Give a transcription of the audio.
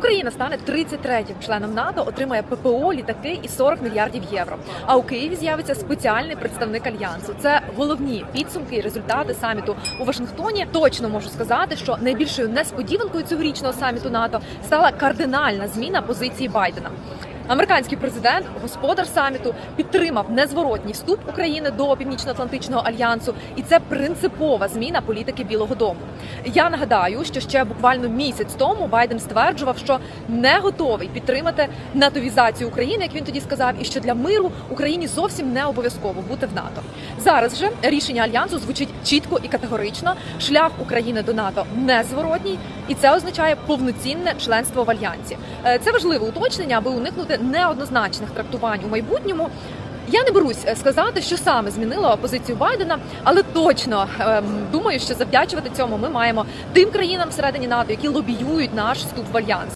Україна стане 33-м членом НАТО, отримає ППО, літаки і 40 мільярдів євро. А у Києві з'явиться спеціальний представник альянсу. Це головні підсумки і результати саміту у Вашингтоні. Точно можу сказати, що найбільшою несподіванкою цьогорічного саміту НАТО стала кардинальна зміна позиції Байдена. Американський президент, господар саміту, підтримав незворотній вступ України до Північно-Атлантичного альянсу, і це принципова зміна політики Білого Дому. Я нагадаю, що ще буквально місяць тому Байден стверджував, що не готовий підтримати натовізацію України, як він тоді сказав, і що для миру Україні зовсім не обов'язково бути в НАТО. Зараз же рішення альянсу звучить чітко і категорично. Шлях України до НАТО незворотній, і це означає повноцінне членство в альянсі. Е, Це важливе уточнення, аби уникнути неоднозначних трактувань у майбутньому. Я не берусь е, сказати, що саме змінило позицію Байдена, але точно ем, думаю, що завдячувати цьому ми маємо тим країнам всередині НАТО, які лобіюють наш вступ в альянс.